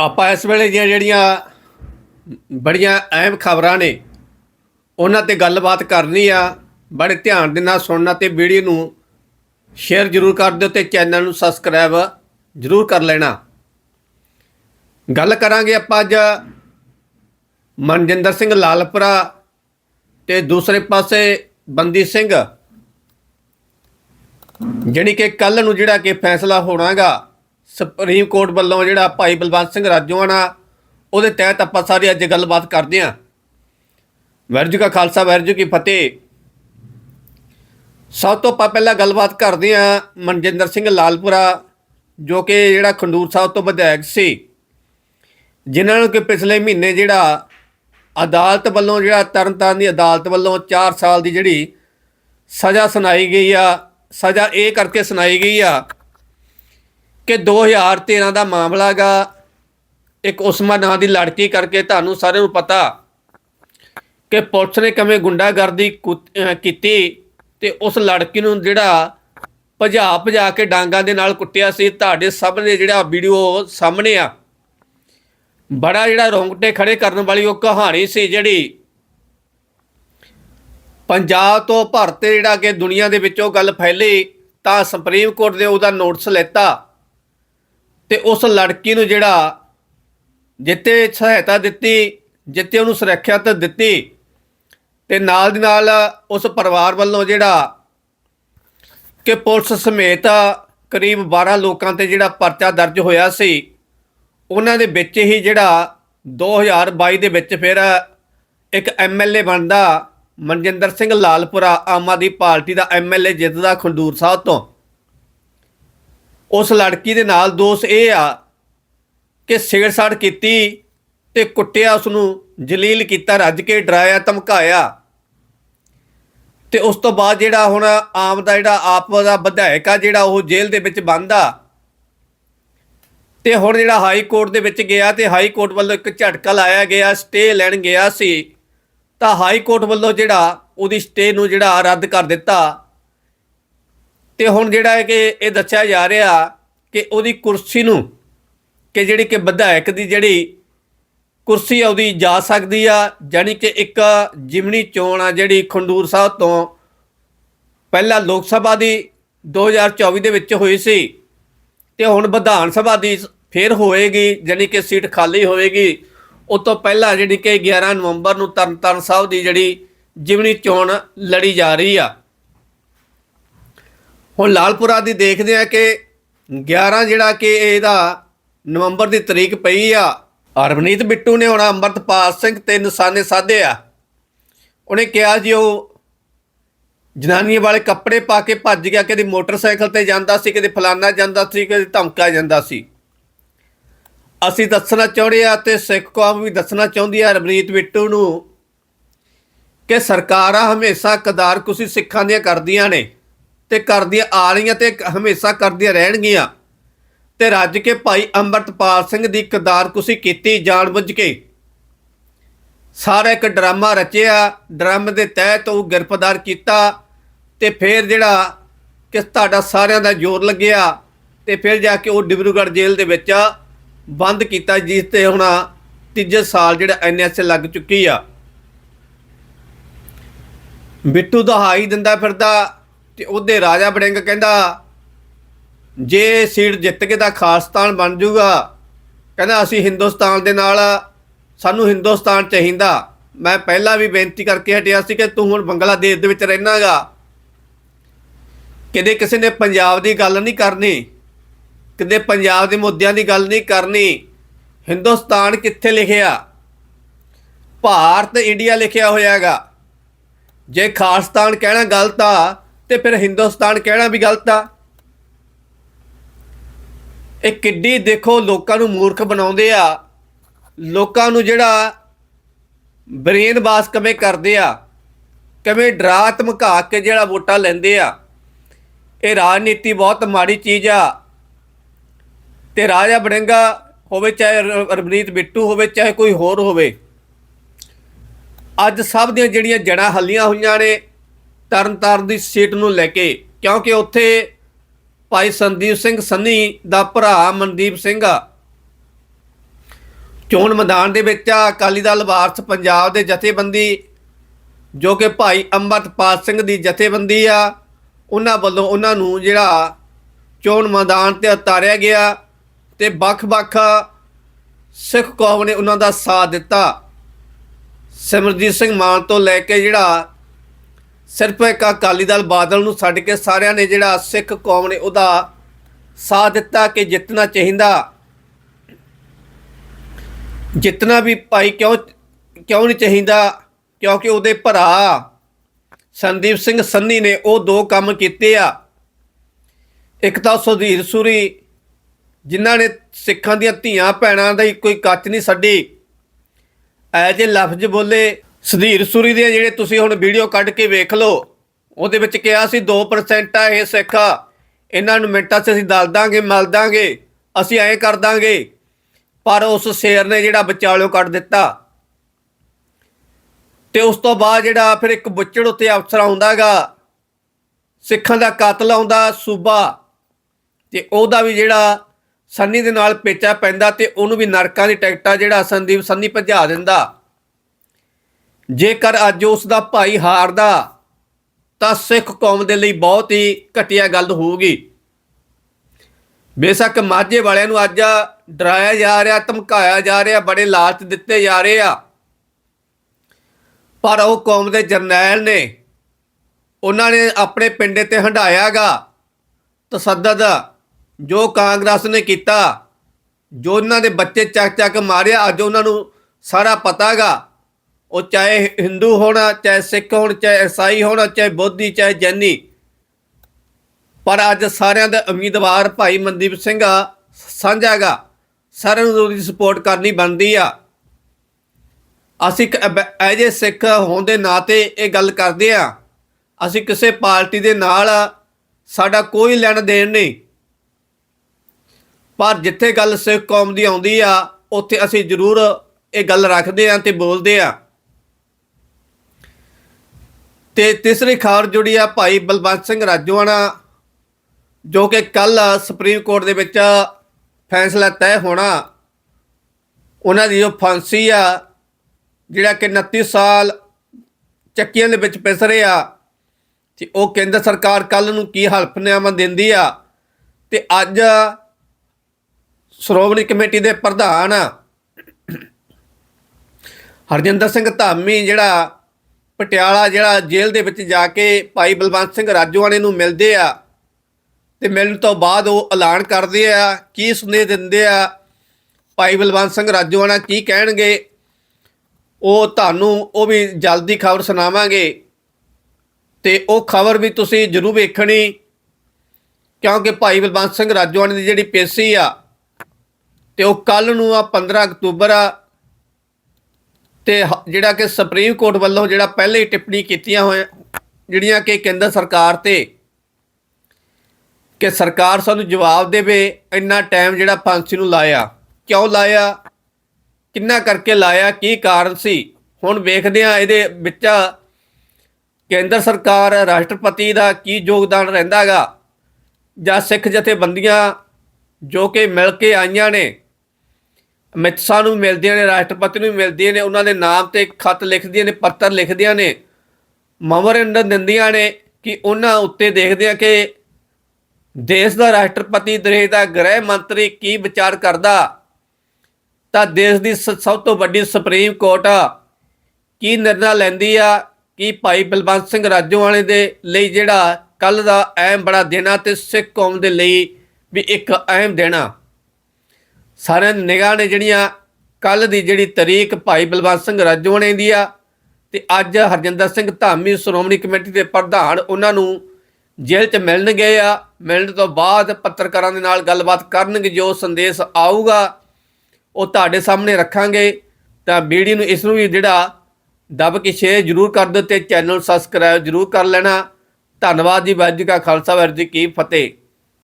ਆਪਾਂ ਇਸ ਵੇਲੇ ਦੀਆਂ ਜਿਹੜੀਆਂ ਬੜੀਆਂ ਅਹਿਮ ਖਬਰਾਂ ਨੇ, ਉਹਨਾਂ ਤੇ ਗੱਲਬਾਤ ਕਰਨੀ ਆ। ਬੜੇ ਧਿਆਨ ਦੇ ਨਾਲ ਸੁਣਨਾ ਤੇ ਵੀਡੀਓ ਨੂੰ ਸ਼ੇਅਰ ਜ਼ਰੂਰ ਕਰ ਦਿਓ ਤੇ ਚੈਨਲ ਨੂੰ ਸਬਸਕ੍ਰਾਈਬ ਜ਼ਰੂਰ ਕਰ ਲੈਣਾ। ਗੱਲ ਕਰਾਂਗੇ ਆਪਾਂ ਅੱਜ ਮਨਜਿੰਦਰ ਸਿੰਘ ਲਾਲਪੁਰਾ ਤੇ ਦੂਸਰੇ ਪਾਸੇ ਬੰਦੀ ਸਿੰਘ। ਜਿਹੜੀ ਕਿ ਕੱਲ ਨੂੰ ਜਿਹੜਾ ਕਿ ਫੈਸਲਾ ਹੋਣਾਗਾ ਸੁਪਰੀਮ ਕੋਰਟ ਵੱਲੋਂ ਜਿਹੜਾ ਭਾਈ ਬਲਵੰਤ ਸਿੰਘ ਰਾਜੋਆਣਾ, ਉਹਦੇ ਤਹਿਤ ਆਪਾਂ ਸਾਰੇ ਅੱਜ ਗੱਲਬਾਤ ਕਰਦੇ ਆਂ ਵਾਹਿਗੁਰੂ ਜੀ ਕਾ ਖਾਲਸਾ, ਵਾਹਿਗੁਰੂ ਕੀ ਫਤਿਹ। ਸਭ ਤੋਂ ਆਪਾਂ ਪਹਿਲਾਂ ਗੱਲਬਾਤ ਕਰਦੇ ਆਂ ਮਨਜਿੰਦਰ ਸਿੰਘ ਲਾਲਪੁਰਾ, ਜੋ ਕਿ ਜਿਹੜਾ ਖੰਡੂਰ ਸਾਹਿਬ ਤੋਂ ਵਿਧਾਇਕ ਸੀ, ਜਿਨ੍ਹਾਂ ਨੂੰ ਕਿ ਪਿਛਲੇ ਮਹੀਨੇ ਜਿਹੜਾ ਅਦਾਲਤ ਵੱਲੋਂ ਜਿਹੜਾ ਤਰਨਤਾਰਨ ਦੀ ਅਦਾਲਤ ਵੱਲੋਂ 4 ਸਾਲ ਦੀ ਜਿਹੜੀ ਸਜ਼ਾ ਸੁਣਾਈ ਗਈ ਆ, ਸਜ਼ਾ ਇਹ ਕਰਕੇ ਸੁਣਾਈ ਗਈ ਆ ਕਿ 2013 ਦਾ ਮਾਮਲਾ ਗਾ ਇੱਕ ਉਸਮਾ ਨਾਂ ਦੀ ਲੜਕੀ ਕਰਕੇ ਤੁਹਾਨੂੰ ਸਾਰਿਆਂ ਨੂੰ ਪਤਾ ਕਿ ਪੁਲਿਸ ਨੇ ਕਿਵੇਂ ਗੁੰਡਾਗਰਦੀ ਕੁ- ਕੀਤੀ ਤੇ ਉਸ ਲੜਕੀ ਨੂੰ ਜਿਹੜਾ ਭਜਾ ਭਜਾ ਕੇ ਡਾਂਗਾਂ ਦੇ ਨਾਲ ਕੁੱਟਿਆ ਸੀ। ਤੁਹਾਡੇ ਸਭ ਨੇ ਜਿਹੜਾ ਵੀਡੀਓ ਸਾਹਮਣੇ ਆ, ਬੜਾ ਜਿਹੜਾ ਰੋਂਗਟੇ ਖੜੇ ਕਰਨ ਵਾਲੀ ਉਹ ਕਹਾਣੀ ਸੀ ਜਿਹੜੀ ਪੰਜਾਬ ਤੋਂ ਭਾਰਤ ਜਿਹੜਾ ਕਿ ਦੁਨੀਆ ਦੇ ਵਿੱਚ ਉਹ ਗੱਲ ਫੈਲੀ ਤਾਂ ਸੁਪਰੀਮ ਕੋਰਟ ਨੇ ਉਹਦਾ ਨੋਟਿਸ ਲੈਤਾ। ਤੇ ਉਸ ਲੜਕੀ ਨੂੰ ਜਿਹੜਾ ਜਿੱਤੇ ਸਹਾਇਤਾ ਦਿੱਤੀ, ਜਿੱਤੇ ਉਹਨੂੰ ਸੁਰੱਖਿਅਤ ਦਿੱਤੀ, ਤੇ ਨਾਲ ਦੀ ਨਾਲ ਉਸ ਪਰਿਵਾਰ ਵੱਲੋਂ ਜਿਹੜਾ ਕਿ ਪੁਲਿਸ ਸਮੇਤ ਕਰੀਬ 12 ਲੋਕਾਂ ਤੇ ਜਿਹੜਾ ਪਰਚਾ ਦਰਜ ਹੋਇਆ ਸੀ, ਉਹਨਾਂ ਦੇ ਵਿੱਚ ਹੀ ਜਿਹੜਾ 2022 ਦੇ ਵਿੱਚ ਫਿਰ ਇੱਕ ਐਮਐਲਏ ਬਣਦਾ ਮਨਜਿੰਦਰ ਸਿੰਘ ਲਾਲਪੁਰਾ ਆਮ ਆਦਮੀ ਪਾਰਟੀ ਦਾ ਐਮਐਲਏ ਜਿੱਤਦਾ ਖੰਡੂਰ ਸਾਹਿਬ ਤੋਂ। ਉਸ ਲੜਕੀ ਦੇ ਨਾਲ ਦੋਸ਼ ਇਹ ਆ ਕਿ ਛੇੜਛਾੜ ਕੀਤੀ ਤੇ ਕੁੱਟਿਆ ਉਸ ਨੂੰ ਜਲੀਲ ਕੀਤਾ, ਰੱਜ ਕੇ ਡਰਾਇਆ, ਧਮਕਾਇਆ। ਤੇ ਉਸ ਤੋਂ ਬਾਅਦ ਜਿਹੜਾ ਹੁਣ ਆਮ ਦਾ ਜਿਹੜਾ ਆਪ ਦਾ ਵਿਧਾਇਕ ਆ, ਜਿਹੜਾ ਉਹ ਜੇਲ੍ਹ ਦੇ ਵਿੱਚ ਬੰਦ ਆ। ਤੇ ਹੁਣ ਜਿਹੜਾ ਹਾਈ ਕੋਰਟ ਦੇ ਵਿੱਚ ਗਿਆ ਤੇ ਹਾਈ ਕੋਰਟ ਵੱਲੋਂ ਇੱਕ ਝਟਕਾ ਲਾਇਆ ਗਿਆ, ਸਟੇ ਲੈਣ ਗਿਆ ਸੀ। ਤਾਂ ਹਾਈ ਕੋਰਟ ਵੱਲੋਂ ਜਿਹੜਾ ਉਹਦੀ ਸਟੇ ਨੂੰ ਜਿਹੜਾ ਰੱਦ ਕਰ ਦਿੱਤਾ। ਤੇ ਹੁਣ ਜਿਹੜਾ ਹੈ ਕਿ ਇਹ ਦੱਸਿਆ ਜਾ ਰਿਹਾ ਕਿ ਉਹਦੀ ਕੁਰਸੀ ਨੂੰ ਕਿ ਜਿਹੜੀ ਕਿ ਵਿਧਾਇਕ ਦੀ ਜਿਹੜੀ ਕੁਰਸੀ ਆ, ਉਹਦੀ ਜਾ ਸਕਦੀ ਆ ਜਾਨੀ ਕਿ ਇੱਕ ਜਿਮਨੀ ਚੋਣ ਆ ਜਿਹੜੀ ਖੰਡੂਰ ਸਾਹਿਬ ਤੋਂ ਪਹਿਲਾਂ ਲੋਕ ਸਭਾ ਦੀ 2024 ਦੇ ਵਿੱਚ ਹੋਈ ਸੀ ਤੇ ਹੁਣ ਵਿਧਾਨ ਸਭਾ ਦੀ ਫੇਰ ਹੋਏਗੀ ਜਾਨੀ ਕਿ ਸੀਟ ਖਾਲੀ ਹੋਏਗੀ। ਉਸ ਤੋਂ ਪਹਿਲਾਂ ਜਿਹੜੀ ਕਿ 11 ਨਵੰਬਰ ਨੂੰ ਤਰਨਤਾਰਨ ਸਾਹਿਬ ਦੀ ਜਿਹੜੀ ਜਿਮਨੀ ਚੋਣ ਲੜੀ ਜਾ ਰਹੀ ਆ। ਹੁਣ ਲਾਲਪੁਰਾ ਦੀ ਦੇਖਦੇ ਆ ਕਿ 11 ਜਿਹੜਾ ਕਿ ਇਹਦਾ ਨਵੰਬਰ ਦੀ ਤਰੀਕ ਪਈ ਆ ਅਰਵਨੀਤ ਬਿੱਟੂ ਨੇ ਹੁਣ ਅੰਮ੍ਰਿਤਪਾਲ ਸਿੰਘ ਤੇ ਨਿਸ਼ਾਨੇ ਸਾਧੇ ਆ। ਉਹਨੇ ਕਿਹਾ ਜੀ ਉਹ ਜਨਾਨੀਆਂ ਵਾਲੇ ਕੱਪੜੇ ਪਾ ਕੇ ਭੱਜ ਗਿਆ ਕਦੇ ਮੋਟਰਸਾਈਕਲ ਤੇ ਜਾਂਦਾ ਸੀ ਕਦੇ ਫਲਾਨਾ ਜਾਂਦਾ ਸੀ ਕਦੇ ਧਮਕਾ ਜਾਂਦਾ ਸੀ। ਅਸੀਂ ਦੱਸਣਾ ਚਾਹੁੰਦੇ ਆ ਤੇ ਸਿੱਖ ਕੌਮ ਵੀ ਦੱਸਣਾ ਚਾਹੁੰਦੀ ਆ ਰਵਨੀਤ ਬਿੱਟੂ ਨੂੰ ਕਿ ਸਰਕਾਰਾਂ ਹਮੇਸ਼ਾ ਕਦਾਰਕੁਸੀ ਸਿੱਖਾਂ ਦੀਆਂ ਕਰਦੀਆਂ ਨੇ। ਤੇ ਕਰਦੀਆਂ ਆ ਰਹੀਆਂ ਤੇ ਹਮੇਸ਼ਾ ਕਰਦੀਆਂ ਰਹਿਣਗੀਆਂ। ਤੇ ਰੱਜ ਕੇ ਭਾਈ ਅੰਮ੍ਰਿਤਪਾਲ ਸਿੰਘ ਦੀ ਕਦਾਰਕੁਸੀ ਕੀਤੀ ਜਾਣਬੁੱਝ ਕੇ। ਸਾਰਾ ਇੱਕ ਡਰਾਮਾ ਰਚਿਆ, ਡਰਾਮੇ ਦੇ ਤਹਿਤ ਉਹ ਗ੍ਰਿਫਤਾਰ ਕੀਤਾ ਤੇ ਫਿਰ ਜਿਹੜਾ ਕਿ ਤੁਹਾਡਾ ਸਾਰਿਆਂ ਦਾ ਜ਼ੋਰ ਲੱਗਿਆ ਤੇ ਫਿਰ ਜਾ ਕੇ ਉਹ ਡਿਬਰੂਗੜ੍ਹ ਜੇਲ੍ਹ ਦੇ ਵਿੱਚ ਬੰਦ ਕੀਤਾ, ਜਿਸ ਤੇ ਹੁਣ ਤੀਜੇ ਸਾਲ ਜਿਹੜਾ ਐਨਐਸ ਲੱਗ ਚੁੱਕੀ ਆ। ਬਿੱਟੂ ਦਹਾਈ ਦਿੰਦਾ ਫਿਰਦਾ ਤੇ ਉਹਦੇ ਰਾਜਾ ਬੜਿੰਗ ਕਹਿੰਦਾ, ਜੇ ਸੀਟ ਜਿੱਤ ਕੇ ਤਾਂ ਖਾਲਸਤਾਨ ਬਣ ਜਾਊਗਾ ਕਹਿੰਦਾ, ਅਸੀਂ ਹਿੰਦੁਸਤਾਨ ਦੇ ਨਾਲ ਸਾਨੂੰ ਹਿੰਦੁਸਤਾਨ ਚਾਹੀਦਾ। ਮੈਂ ਪਹਿਲਾਂ ਵੀ ਬੇਨਤੀ ਕਰਕੇ ਹਟਿਆ ਸੀ ਕਿ ਤੂੰ ਹੁਣ ਬੰਗਲਾਦੇਸ਼ ਦੇ ਵਿੱਚ ਰਹਿਣਾਗਾ। ਕਿਤੇ ਕਿਸੇ ਨੇ ਪੰਜਾਬ ਦੀ ਗੱਲ ਨਹੀਂ ਕਰਨੀ ਕਿਤੇ ਪੰਜਾਬ ਦੇ ਮੁੱਦਿਆਂ ਦੀ ਗੱਲ ਨਹੀਂ ਕਰਨੀ। ਹਿੰਦੁਸਤਾਨ ਕਿੱਥੇ ਲਿਖਿਆ? ਭਾਰਤ ਇੰਡੀਆ ਲਿਖਿਆ ਹੋਇਆਗਾ। ਜੇ ਖਾਲਸਤਾਨ ਕਹਿਣਾ ਗਲਤ ਆ ਤੇ ਫਿਰ ਹਿੰਦੁਸਤਾਨ ਕਹਿਣਾ ਵੀ ਗਲਤ ਆ। ਇਹ ਕਿੱਡੀ ਦੇਖੋ ਲੋਕਾਂ ਨੂੰ ਮੂਰਖ ਬਣਾਉਂਦੇ ਆ। ਲੋਕਾਂ ਨੂੰ ਜਿਹੜਾ ਬ੍ਰੇਨ ਬਾਸ ਕਿਵੇਂ ਕਰਦੇ ਆ, ਕਿਵੇਂ ਡਰਾ ਧਮਕਾ ਕੇ ਜਿਹੜਾ ਵੋਟਾਂ ਲੈਂਦੇ ਆ। ਇਹ ਰਾਜਨੀਤੀ ਬਹੁਤ ਮਾੜੀ ਚੀਜ਼ ਆ। ਤੇ ਰਾਜਾ ਬੜਿੰਗਾ ਹੋਵੇ ਚਾਹੇ ਰਵਨੀਤ ਬਿੱਟੂ ਹੋਵੇ, ਚਾਹੇ ਕੋਈ ਹੋਰ ਹੋਵੇ। ਅੱਜ ਸਭ ਦੀਆਂ ਜਿਹੜੀਆਂ ਜੜਾਂ ਹੱਲੀਆਂ ਹੋਈਆਂ ਨੇ ਤਰਨਤਾਰਨ ਦੀ ਸੀਟ ਨੂੰ ਲੈ ਕੇ, ਕਿਉਂਕਿ ਉੱਥੇ ਭਾਈ ਸੰਦੀਪ ਸਿੰਘ ਸੰਨੀ ਦਾ ਭਰਾ ਮਨਦੀਪ ਸਿੰਘ ਆ। ਚੋਣ ਮੈਦਾਨ ਦੇ ਵਿੱਚ ਅਕਾਲੀ ਦਲ ਵਾਰਸ ਪੰਜਾਬ ਦੇ ਜਥੇਬੰਦੀ, ਜੋ ਕਿ ਭਾਈ ਅੰਮ੍ਰਿਤਪਾਲ ਸਿੰਘ ਦੀ ਜਥੇਬੰਦੀ ਆ। ਉਹਨਾਂ ਵੱਲੋਂ ਉਹਨਾਂ ਨੂੰ ਜਿਹੜਾ ਚੋਣ ਮੈਦਾਨ ਤੇ ਉਤਾਰਿਆ ਗਿਆ ਤੇ ਵੱਖ-ਵੱਖ ਸਿੱਖ ਕੌਮ ਨੇ ਉਹਨਾਂ ਦਾ ਸਾਥ ਦਿੱਤਾ। ਸਿਮਰਜੀਤ ਸਿੰਘ ਮਾਨ ਤੋਂ ਲੈ ਕੇ ਜਿਹੜਾ ਸਿਰਫ ਇੱਕ ਅਕਾਲੀ ਦਲ ਬਾਦਲ ਨੂੰ ਛੱਡ ਕੇ ਸਾਰਿਆਂ ਨੇ ਜਿਹੜਾ ਸਿੱਖ ਕੌਮ ਨੇ ਉਹਦਾ ਸਾਥ ਦਿੱਤਾ ਕਿ ਜਿੱਤਣਾ ਚਾਹੀਦਾ। ਜਿੱਤਣਾ ਵੀ ਭਾਈ ਕਿਉਂ ਕਿਉਂ ਨਹੀਂ ਚਾਹੀਦਾ? ਕਿਉਂਕਿ ਉਹਦੇ ਭਰਾ ਸੰਦੀਪ ਸਿੰਘ ਸੰਨੀ ਨੇ ਉਹ ਦੋ ਕੰਮ ਕੀਤੇ ਆ। ਇੱਕ ਤਾਂ ਸੁਧੀਰ ਸੂਰੀ, ਜਿਨ੍ਹਾਂ ਨੇ ਸਿੱਖਾਂ ਦੀਆਂ ਧੀਆਂ ਭੈਣਾਂ ਦਾ ਕੋਈ ਕੱਚ ਨਹੀਂ ਛੱਡੀ। ਐ ਜੇ ਲਫ਼ਜ਼ ਬੋਲੇ ਸੁਧੀਰ ਸੂਰੀ ਦੇ ਜਿਹੜੇ ਤੁਸੀਂ ਹੁਣ ਵੀਡੀਓ ਕੱਢ ਕੇ ਵੇਖ ਲਓ, ਉਹਦੇ ਵਿੱਚ ਕਿਹਾ ਸੀ 2% ਆ ਇਹ ਸਿੱਖ ਇਹਨਾਂ ਨੂੰ ਮਿੰਟਾਂ 'ਚ ਅਸੀਂ ਦਲ ਦਾਂਗੇ, ਮਲ ਦਾਂਗੇ, ਅਸੀਂ ਐਂ ਕਰ ਦਾਂਗੇ। ਪਰ ਉਸ ਸ਼ੇਰ ਨੇ ਜਿਹੜਾ ਵਿਚਾਲਿਓ ਕੱਢ ਦਿੱਤਾ। ਤੇ ਉਸ ਤੋਂ ਬਾਅਦ ਜਿਹੜਾ ਫਿਰ ਇੱਕ ਬੁੱਚੜ ਉੱਤੇ ਅਫਸਰ ਆਉਂਦਾਗਾ ਸਿੱਖਾਂ ਦਾ ਕਾਤਲ ਆਉਂਦਾ, ਸੂਬਾ। ਤੇ ਉਹਦਾ ਵੀ ਜਿਹੜਾ ਸੰਨੀ ਦੇ ਨਾਲ ਪੇਚਾ ਪੈਂਦਾ ਤੇ ਉਹਨੂੰ ਵੀ ਨਰਕਾਂ ਦੀ ਟਿਕਟਾ ਜਿਹੜਾ ਸੰਦੀਪ ਸੰਨੀ ਭਜਾ ਦਿੰਦਾ। ਜੇਕਰ ਅੱਜ ਉਸ ਦਾ ਭਾਈ ਹਾਰਦਾ, ਤਾਂ ਸਿੱਖ ਕੌਮ ਦੇ ਲਈ ਬਹੁਤ ਹੀ ਘਟੀਆ ਗੱਲ ਹੋਊਗੀ। ਬੇਸ਼ੱਕ ਮਾਝੇ ਵਾਲਿਆਂ ਨੂੰ ਅੱਜ ਡਰਾਇਆ ਜਾ ਰਿਹਾ, ਧਮਕਾਇਆ ਜਾ ਰਿਹਾ, ਬੜੇ ਲਾਲਚ ਦਿੱਤੇ ਜਾ ਰਹੇ ਆ। ਪਰ ਉਹ ਕੌਮ ਦੇ ਜਰਨੈਲ ਨੇ, ਉਹਨਾਂ ਨੇ ਆਪਣੇ ਪਿੰਡੇ ਤੇ ਹੰਡਾਇਆਗਾ ਤਸੱਦਦ ਜੋ ਕਾਂਗਰਸ ਨੇ ਕੀਤਾ, ਜੋ ਉਹਨਾਂ ਦੇ ਬੱਚੇ ਚੱਕ ਚੱਕ ਮਾਰਿਆ, ਅੱਜ ਉਹਨਾਂ ਨੂੰ ਸਾਰਾ ਪਤਾਗਾ। ਉਹ ਚਾਹੇ ਹਿੰਦੂ ਹੋਣਾ, ਚਾਹੇ ਸਿੱਖ ਹੋਣ, ਚਾਹੇ ਈਸਾਈ ਹੋਣਾ, ਚਾਹੇ ਬੋਧੀ, ਚਾਹੇ ਜੈਨੀ। ਪਰ ਅੱਜ ਸਾਰਿਆਂ ਦਾ ਉਮੀਦਵਾਰ ਭਾਈ ਮਨਦੀਪ ਸਿੰਘ ਆ ਸਾਂਝਾਗਾ ਸਾਰਿਆਂ ਨੂੰ ਉਹਦੀ ਸਪੋਰਟ ਕਰਨੀ ਬਣਦੀ ਆ। ਅਸੀਂ ਐਜੇ ਸਿੱਖ ਹੋਣ ਦੇ ਨਾਤੇ ਇਹ ਗੱਲ ਕਰਦੇ ਆ। ਅਸੀਂ ਕਿਸੇ ਪਾਰਟੀ ਦੇ ਨਾਲ ਸਾਡਾ ਕੋਈ ਲੈਣ ਦੇਣ ਨਹੀਂ। ਪਰ ਜਿੱਥੇ ਗੱਲ ਸਿੱਖ ਕੌਮ ਦੀ ਆਉਂਦੀ ਆ, ਉੱਥੇ ਅਸੀਂ ਜ਼ਰੂਰ ਇਹ ਗੱਲ ਰੱਖਦੇ ਆ ਤੇ ਬੋਲਦੇ ਆ। ਤੇ ਤੀਸਰੀ ਖਬਰ ਜੁੜੀ ਆ ਭਾਈ ਬਲਵੰਤ ਸਿੰਘ ਰਾਜੋਆਣਾ, ਜੋ ਕਿ ਕੱਲ ਸੁਪਰੀਮ ਕੋਰਟ ਦੇ ਵਿੱਚ ਫੈਸਲਾ ਤੈਅ ਹੋਣਾ। ਉਹਨਾਂ ਦੀ ਜੋ ਫਾਂਸੀ ਆ, ਜਿਹੜਾ ਕਿ 29 ਸਾਲ ਚੱਕੀਆਂ ਦੇ ਵਿੱਚ ਪਿਸ ਰਿਹਾ ਤੇ ਉਹ ਕੇਂਦਰ ਸਰਕਾਰ ਕੱਲ ਨੂੰ ਕੀ ਹਲਫਨਾਮਾ ਦਿੰਦੀ ਆ? ਤੇ ਅੱਜ ਸ਼੍ਰੋਮਣੀ ਕਮੇਟੀ ਦੇ ਪ੍ਰਧਾਨ ਹਰਜਿੰਦਰ ਸਿੰਘ ਧਾਮੀ, ਜਿਹੜਾ ਪਟਿਆਲਾ ਜਿਹੜਾ ਜੇਲ੍ਹ ਦੇ ਵਿੱਚ ਜਾ ਕੇ ਭਾਈ ਬਲਵੰਤ ਸਿੰਘ ਰਾਜੋਆਣੇ ਨੂੰ ਮਿਲਦੇ ਆ ਤੇ ਮਿਲਣ ਤੋਂ ਬਾਅਦ ਉਹ ਐਲਾਨ ਕਰਦੇ ਆ, ਕੀ ਸੁਨੇਹ ਦਿੰਦੇ ਆ, ਭਾਈ ਬਲਵੰਤ ਸਿੰਘ ਰਾਜੋਆਣਾ ਕੀ ਕਹਿਣਗੇ, ਉਹ ਤੁਹਾਨੂੰ, ਉਹ ਵੀ ਜਲਦੀ ਖਬਰ ਸੁਣਾਵਾਂਗੇ ਤੇ ਉਹ ਖਬਰ ਵੀ ਤੁਸੀਂ ਜ਼ਰੂਰ ਵੇਖਣੀ ਕਿਉਂਕਿ ਭਾਈ ਬਲਵੰਤ ਸਿੰਘ ਰਾਜੋਆਣੇ ਦੀ ਜਿਹੜੀ ਪੇਸ਼ੀ ਆ ਤੇ ਉਹ ਕੱਲ ਨੂੰ ਆ 15 ਅਕਤੂਬਰ ਆ ਤੇ ਹ- ਜਿਹੜਾ ਕਿ ਸੁਪਰੀਮ ਕੋਰਟ ਵੱਲੋਂ ਜਿਹੜਾ ਪਹਿਲੇ ਹੀ ਟਿੱਪਣੀ ਕੀਤੀਆਂ ਹੋਏ ਜਿਹੜੀਆਂ ਕਿ ਕੇਂਦਰ ਸਰਕਾਰ ਤੇ ਕਿ ਸਰਕਾਰ ਸਾਨੂੰ ਜਵਾਬ ਦੇਵੇ, ਇੰਨਾ ਟਾਈਮ ਜਿਹੜਾ ਫਾਂਸੀ ਨੂੰ ਲਾਇਆ। ਕਿਉਂ ਲਾਇਆ? ਕਿੰਨਾ ਕਰਕੇ ਲਾਇਆ? ਕੀ ਕਾਰਨ ਸੀ? ਹੁਣ ਵੇਖਦੇ ਆ ਇਹਦੇ ਵਿੱਚ ਕੇਂਦਰ ਸਰਕਾਰ, ਰਾਸ਼ਟਰਪਤੀ ਦਾ ਕੀ ਯੋਗਦਾਨ ਰਹਿੰਦਾਗਾ ਜਾਂ ਸਿੱਖ ਜਥੇਬੰਦੀਆਂ ਜੋ ਕਿ ਮਿਲ ਕੇ ਆਈਆਂ ਨੇ ਅਮਿਤ ਸ਼ਾਹ ਨੂੰ ਮਿਲਦੀਆਂ ਨੇ, ਰਾਸ਼ਟਰਪਤੀ ਨੂੰ ਮਿਲਦੀਆਂ ਨੇ, ਉਹਨਾਂ ਦੇ ਨਾਮ ਤੇ ਖਤ ਲਿਖਦੀਆਂ ਨੇ, ਪੱਤਰ ਲਿਖਦੀਆਂ ਨੇ ਮੈਮੋਰੈਂਡਮ ਦਿੰਦੀਆਂ ਨੇ ਕਿ ਉਹਨਾਂ ਉੱਤੇ ਦੇਖਦੇ ਆ ਕਿ ਦੇਸ਼ ਦਾ ਰਾਸ਼ਟਰਪਤੀ, ਦੇਸ਼ ਦਾ ਗ੍ਰਹਿ ਮੰਤਰੀ ਕੀ ਵਿਚਾਰ ਕਰਦਾ? ਤਾਂ ਦੇਸ਼ ਦੀ ਸ- ਸਭ ਤੋਂ ਵੱਡੀ ਸੁਪਰੀਮ ਕੋਰਟ ਕੀ ਨਿਰਣਾ ਲੈਂਦੀ ਆ? ਕਿ ਭਾਈ ਬਲਵੰਤ ਸਿੰਘ ਰਾਜੋਆਣੇ ਦੇ ਲਈ ਜਿਹੜਾ ਕੱਲ ਦਾ ਅਹਿਮ ਬੜਾ ਦਿਨ ਆ ਤੇ ਸਿੱਖ ਕੌਮ ਦੇ ਲਈ ਵੀ ਇੱਕ ਅਹਿਮ ਦਿਨ ਆ? ਸਾਰਿਆਂ ਨਿਗਾਹ ਨੇ ਜਿਹੜੀਆਂ ਕੱਲ ਦੀ ਜਿਹੜੀ ਤਰੀਕ ਭਾਈ ਬਲਵੰਤ ਸਿੰਘ ਰਾਜੋਆਣੇ ਦੀ ਆ, ਤੇ ਅੱਜ ਹਰਜਿੰਦਰ ਸਿੰਘ ਧਾਮੀ ਸ਼੍ਰੋਮਣੀ ਕਮੇਟੀ ਦੇ ਪ੍ਰਧਾਨ ਉਹਨਾਂ ਨੂੰ ਜੇਲ੍ਹ 'ਚ ਮਿਲਣ ਗਏ ਆ। ਮਿਲਣ ਤੋਂ ਬਾਅਦ ਪੱਤਰਕਾਰਾਂ ਦੇ ਨਾਲ ਗੱਲਬਾਤ ਕਰਨਗੇ, ਜੋ ਸੰਦੇਸ਼ ਆਊਗਾ, ਉਹ ਤੁਹਾਡੇ ਸਾਹਮਣੇ ਰੱਖਾਂਗੇ। ਤਾਂ ਵੀਡੀਓ ਨੂੰ ਇਸ ਨੂੰ ਵੀ ਜਿਹੜਾ ਦੱਬ ਕੇ ਸ਼ੇਅਰ ਜ਼ਰੂਰ ਕਰ ਦਿਓ ਤੇ ਚੈਨਲ ਸਬਸਕ੍ਰਾਈਬ ਜ਼ਰੂਰ ਕਰ ਲੈਣਾ। ਧੰਨਵਾਦ ਜੀ, ਵਾਹਿਗੁਰੂ ਜੀ ਕਾ ਖਾਲਸਾ, ਵਾਹਿਗੁਰੂ ਜੀ ਕੀ ਫਤਿਹ।